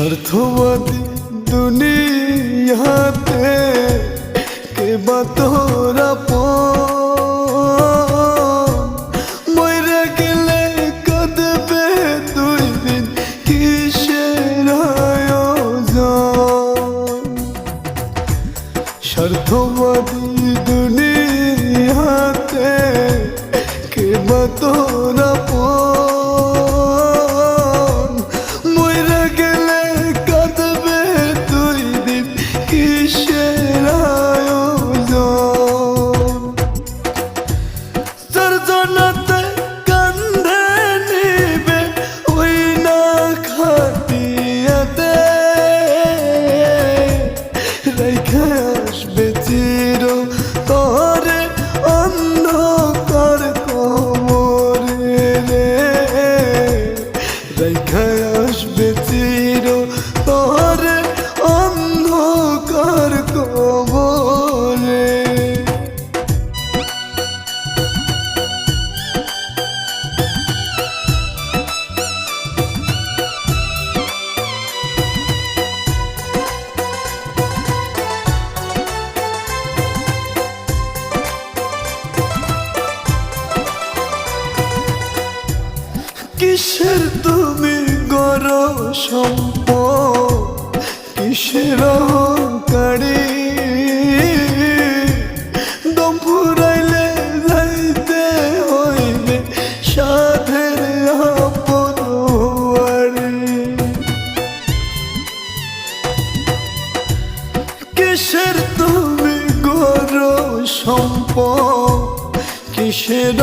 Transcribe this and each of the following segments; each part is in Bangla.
স্বার্থবাদী দুনিয়াতে কে বা তোরা মরে কিসের কিসের তুমি গর সম্প কিসের অহংকারী? দম ফুরাইলে যাইতে হইবে সাধের কিসের তুমি গর সম্প কিসের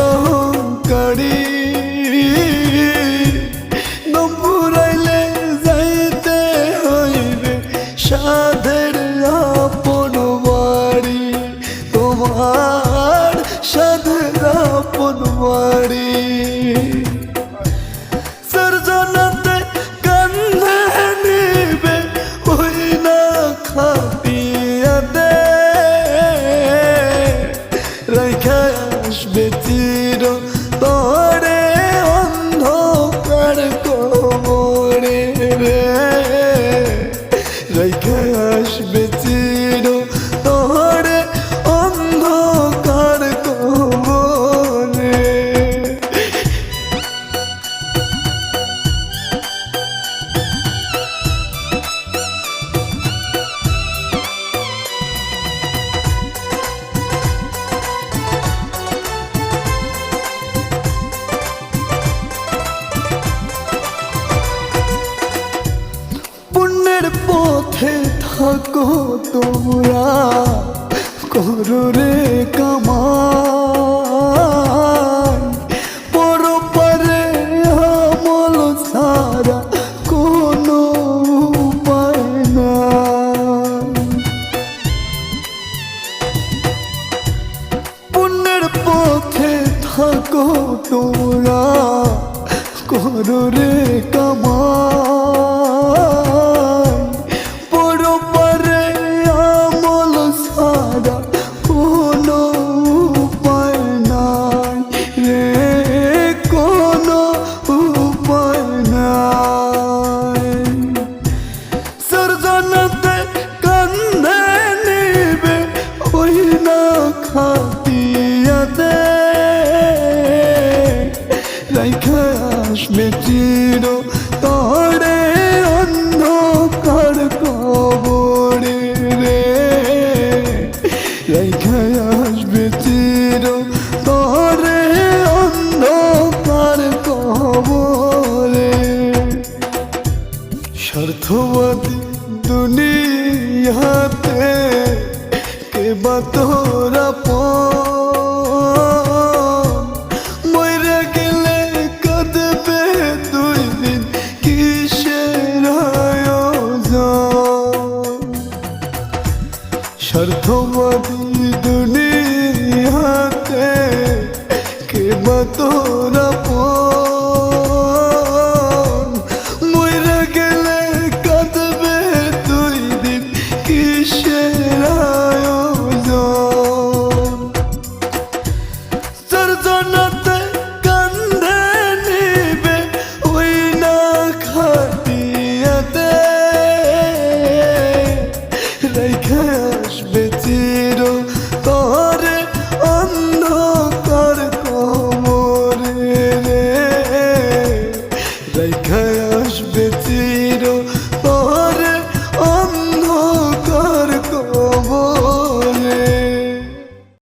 তোমরা করো রে কামাই পরপারে সারা কোনো পথে থাকো করো রে কামাই বিছানাতে কান্দে নিবে, ওই না খাতিয়াতে রাইখা আসবে চির তরে অন্ধকার কবরে রে। রাইখা আসবে চির কিসের আয়োজন? স্বার্থবাদী দুনিয়াতে কে বা তোরা 泪开。